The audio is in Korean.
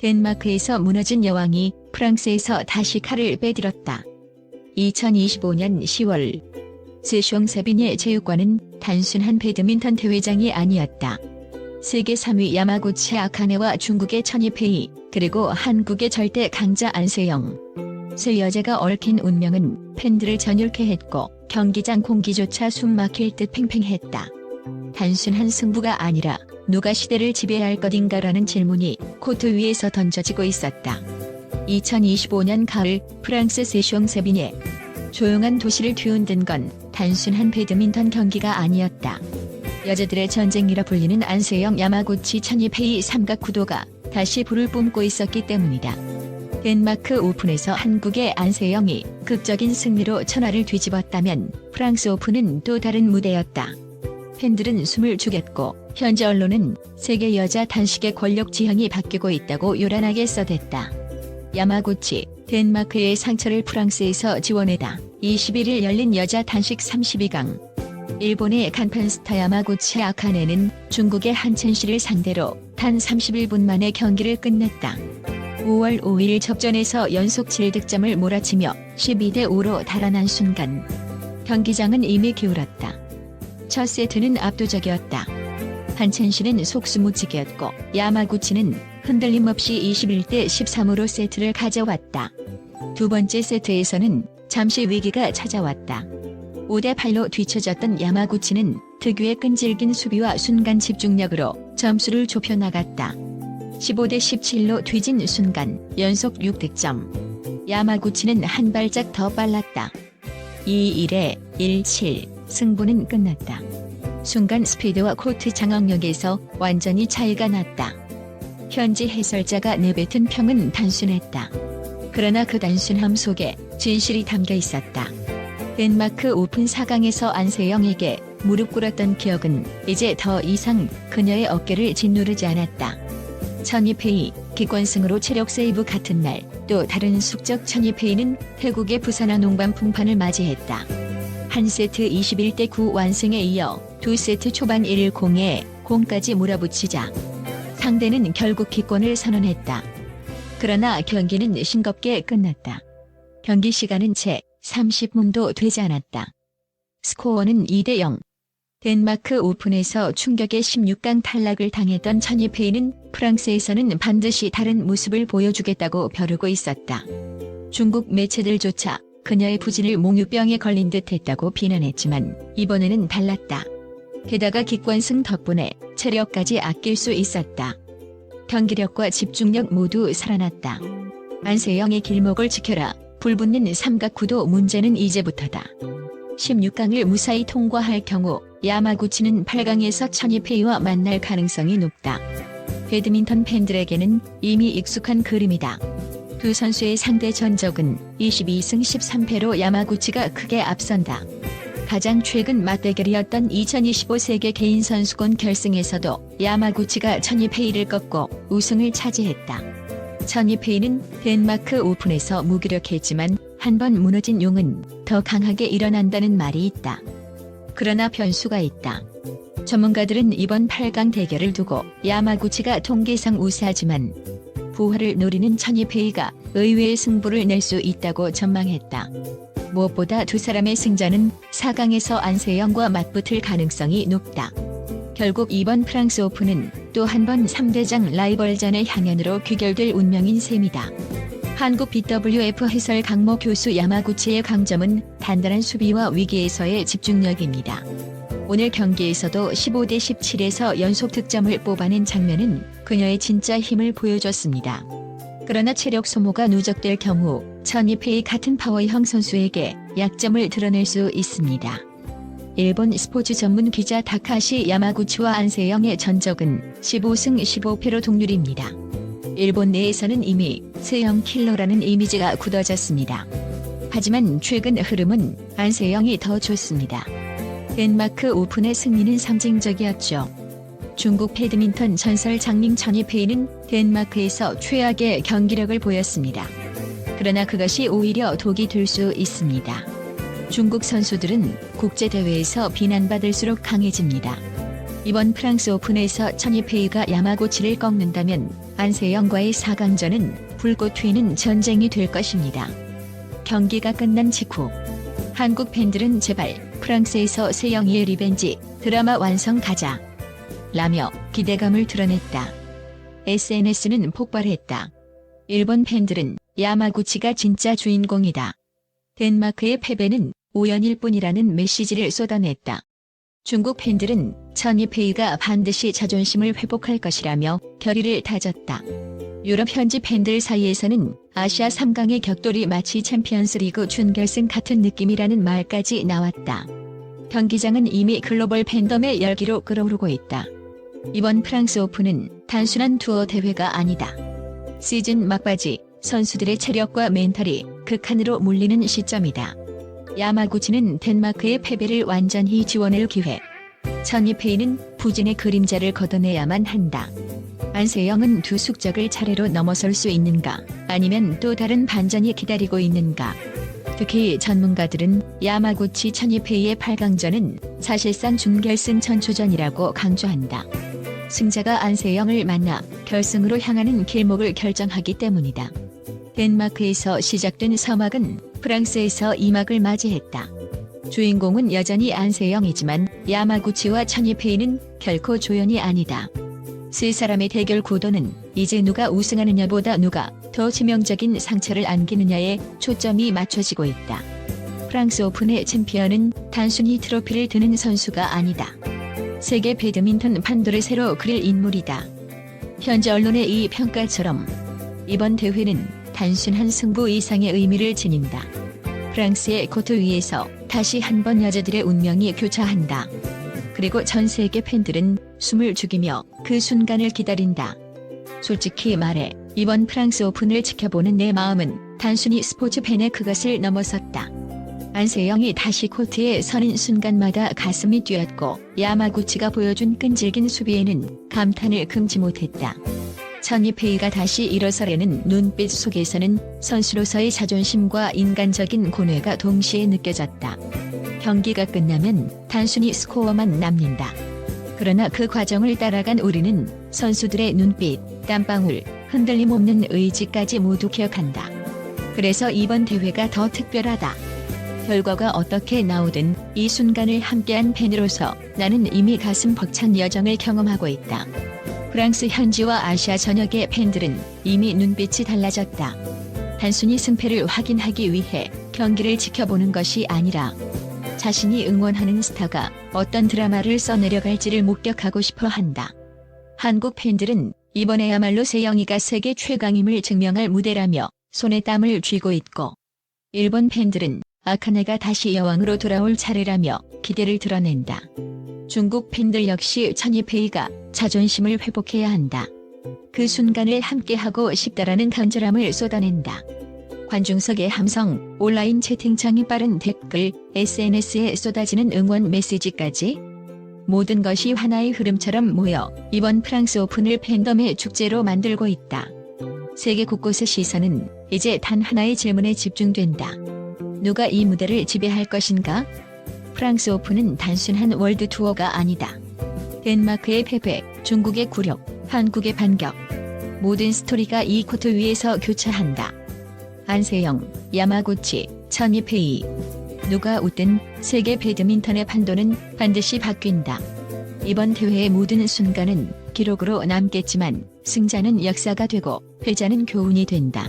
덴마크에서 무너진 여왕이 프랑스에서 다시 칼을 빼들었다. 2025년 10월 세숑세빈의 체육관은 단순한 배드민턴 대회장이 아니었다. 세계 3위 야마구치 아카네와 중국의 천이페이 그리고 한국의 절대 강자 안세영 세 여자가 얽힌 운명은 팬들을 전율케 했고 경기장 공기조차 숨막힐 듯 팽팽했다. 단순한 승부가 아니라 누가 시대를 지배할 것인가라는 질문이 코트 위에서 던져지고 있었다. 2025년 가을 프랑스 세숑 세빈에 조용한 도시를 뒤흔든 건 단순한 배드민턴 경기가 아니었다. 여자들의 전쟁이라 불리는 안세영 야마구치 천이페이 삼각 구도가 다시 불을 뿜고 있었기 때문이다. 덴마크 오픈에서 한국의 안세영이 극적인 승리로 천하를 뒤집었다면 프랑스 오픈은 또 다른 무대였다. 팬들은 숨을 죽였고 현지 언론은 세계 여자 단식의 권력 지형이 바뀌고 있다고 요란하게 써댔다. 야마구치, 덴마크의 상처를 프랑스에서 지원해다 21일 열린 여자 단식 32강. 일본의 간판 스타 야마구치 아카네는 중국의 한첸 씨를 상대로 단 31분 만에 경기를 끝냈다. 5월 5일 접전에서 연속 7득점을 몰아치며 12대 5로 달아난 순간 경기장은 이미 기울었다. 첫 세트는 압도적이었다. 한첸 씨는 속수무책이었고 야마구치는 흔들림 없이 21대 13으로 세트를 가져왔다. 두 번째 세트에서는 잠시 위기가 찾아왔다. 5대 8로 뒤처졌던 야마구치는 특유의 끈질긴 수비와 순간 집중력으로 점수를 좁혀 나갔다. 15대 17로 뒤진 순간 연속 6득점. 야마구치는 한 발짝 더 빨랐다. 2-1에 1-7 승부는 끝났다. 순간 스피드와 코트 장악력에서 완전히 차이가 났다. 현지 해설자가 내뱉은 평은 단순했다. 그러나 그 단순함 속에 진실이 담겨 있었다. 덴마크 오픈 4강에서 안세영에게 무릎 꿇었던 기억은 이제 더 이상 그녀의 어깨를 짓누르지 않았다. 천이페이 기권승으로 체력 세이브 같은 날 또 다른 숙적 천이페이는 태국의 부산화 농반 풍판을 맞이했다. 한 세트 21대 9 완승에 이어 두 세트 초반 1 0에 공까지 몰아붙이자 상대는 결국 기권을 선언했다. 그러나 경기는 싱겁게 끝났다. 경기 시간은 채 30분도 되지 않았다. 스코어는 2대 0. 덴마크 오픈에서 충격의 16강 탈락을 당했던 천이페이는 프랑스에서는 반드시 다른 모습을 보여주겠다고 벼르고 있었다. 중국 매체들조차 그녀의 부진을 몽유병에 걸린 듯 했다고 비난했지만 이번에는 달랐다. 게다가 기권승 덕분에 체력까지 아낄 수 있었다. 경기력과 집중력 모두 살아났다. 안세영의 길목을 지켜라. 불붙는 삼각구도 문제는 이제부터다. 16강을 무사히 통과할 경우 야마구치는 8강에서 천이페이와 만날 가능성이 높다. 배드민턴 팬들에게는 이미 익숙한 그림이다. 두 선수의 상대 전적은 22승 13패로 야마구치가 크게 앞선다. 가장 최근 맞대결이었던 2025 세계 개인 선수권 결승에서도 야마구치가 천이페이를 꺾고 우승을 차지했다. 천이페이는 덴마크 오픈에서 무기력했지만 한 번 무너진 용은 더 강하게 일어난다는 말이 있다. 그러나 변수가 있다. 전문가들은 이번 8강 대결을 두고 야마구치가 통계상 우세하지만 부활을 노리는 천이페이가 의외의 승부를 낼 수 있다고 전망했다. 무엇보다 두 사람의 승자는 4강에서 안세영과 맞붙을 가능성이 높다. 결국 이번 프랑스 오픈은 또 한 번 3대장 라이벌전의 향연으로 귀결될 운명인 셈이다. 한국 BWF 해설 강모 교수 야마구치의 강점은 단단한 수비와 위기에서의 집중력입니다. 오늘 경기에서도 15대 17에서 연속 득점을 뽑아낸 장면은 그녀의 진짜 힘을 보여줬습니다. 그러나 체력 소모가 누적될 경우 천이페이 같은 파워형 선수에게 약점을 드러낼 수 있습니다. 일본 스포츠 전문 기자 다카시 야마구치와 안세영의 전적은 15승 15패로 동률입니다. 일본 내에서는 이미 세영 킬러라는 이미지가 굳어졌습니다. 하지만 최근 흐름은 안세영이 더 좋습니다. 덴마크 오픈의 승리는 상징적이었죠. 중국 배드민턴 전설 장링 천이페이는 덴마크에서 최악의 경기력을 보였습니다. 그러나 그것이 오히려 독이 될 수 있습니다. 중국 선수들은 국제대회에서 비난받을수록 강해집니다. 이번 프랑스 오픈에서 천이페이가 야마구치를 꺾는다면 안세영과의 4강전은 불꽃 튀는 전쟁이 될 것입니다. 경기가 끝난 직후 한국 팬들은 제발 프랑스에서 세영이의 리벤지 드라마 완성 가자 라며 기대감을 드러냈다. SNS는 폭발했다. 일본 팬들은 야마구치가 진짜 주인공이다. 덴마크의 패배는 우연일 뿐이라는 메시지를 쏟아냈다. 중국 팬들은 천이페이가 반드시 자존심을 회복할 것이라며 결의를 다졌다. 유럽 현지 팬들 사이에서는 아시아 3강의 격돌이 마치 챔피언스리그 준결승 같은 느낌이라는 말까지 나왔다. 경기장은 이미 글로벌 팬덤의 열기로 끓어오르고 있다. 이번 프랑스 오픈은 단순한 투어 대회가 아니다. 시즌 막바지 선수들의 체력과 멘탈이 극한으로 몰리는 시점이다. 야마구치는 덴마크의 패배를 완전히 지원할 기회. 천이페이는 부진의 그림자를 걷어내야만 한다. 안세영은 두 숙적을 차례로 넘어설 수 있는가 아니면 또 다른 반전이 기다리고 있는가. 특히 전문가들은 야마구치 천이페이의 8강전은 사실상 준결승 전초전이라고 강조한다. 승자가 안세영을 만나 결승으로 향하는 길목을 결정하기 때문이다. 덴마크에서 시작된 서막은 프랑스에서 이막을 맞이했다. 주인공은 여전히 안세영이지만 야마구치와 천이페이는 결코 조연이 아니다. 세 사람의 대결 구도는 이제 누가 우승하느냐보다 누가 더 치명적인 상처를 안기느냐에 초점이 맞춰지고 있다. 프랑스 오픈의 챔피언은 단순히 트로피를 드는 선수가 아니다. 세계 배드민턴 판도를 새로 그릴 인물이다. 현재 언론의 이 평가처럼 이번 대회는 단순한 승부 이상의 의미를 지닌다. 프랑스의 코트 위에서 다시 한 번 여자들의 운명이 교차한다. 그리고 전 세계 팬들은 숨을 죽이며 그 순간을 기다린다. 솔직히 말해 이번 프랑스 오픈을 지켜보는 내 마음은 단순히 스포츠 팬의 그것을 넘어섰다. 안세영이 다시 코트에 서는 순간마다 가슴이 뛰었고 야마구치가 보여준 끈질긴 수비에는 감탄을 금치 못했다. 천이페이가 다시 일어서려는 눈빛 속에서는 선수로서의 자존심과 인간적인 고뇌가 동시에 느껴졌다. 경기가 끝나면 단순히 스코어만 남는다. 그러나 그 과정을 따라간 우리는 선수들의 눈빛, 땀방울, 흔들림 없는 의지까지 모두 기억한다. 그래서 이번 대회가 더 특별하다. 결과가 어떻게 나오든 이 순간을 함께한 팬으로서 나는 이미 가슴 벅찬 여정을 경험하고 있다. 프랑스 현지와 아시아 전역의 팬들은 이미 눈빛이 달라졌다. 단순히 승패를 확인하기 위해 경기를 지켜보는 것이 아니라 자신이 응원하는 스타가 어떤 드라마를 써내려갈지를 목격하고 싶어 한다. 한국 팬들은 이번에야말로 세영이가 세계 최강임을 증명할 무대라며 손에 땀을 쥐고 있고 일본 팬들은 아카네가 다시 여왕으로 돌아올 차례라며 기대를 드러낸다. 중국 팬들 역시 천이페이가 자존심을 회복해야 한다. 그 순간을 함께하고 싶다라는 간절함을 쏟아낸다. 관중석의 함성, 온라인 채팅창이 빠른 댓글, SNS에 쏟아지는 응원 메시지까지 모든 것이 하나의 흐름처럼 모여 이번 프랑스 오픈을 팬덤의 축제로 만들고 있다. 세계 곳곳의 시선은 이제 단 하나의 질문에 집중된다. 누가 이 무대를 지배할 것인가? 프랑스 오픈은 단순한 월드 투어가 아니다. 덴마크의 패배, 중국의 굴욕, 한국의 반격. 모든 스토리가 이 코트 위에서 교차한다. 안세영, 야마구치, 천이페이. 누가 웃든 세계 배드민턴의 판도는 반드시 바뀐다. 이번 대회의 모든 순간은 기록으로 남겠지만 승자는 역사가 되고 패자는 교훈이 된다.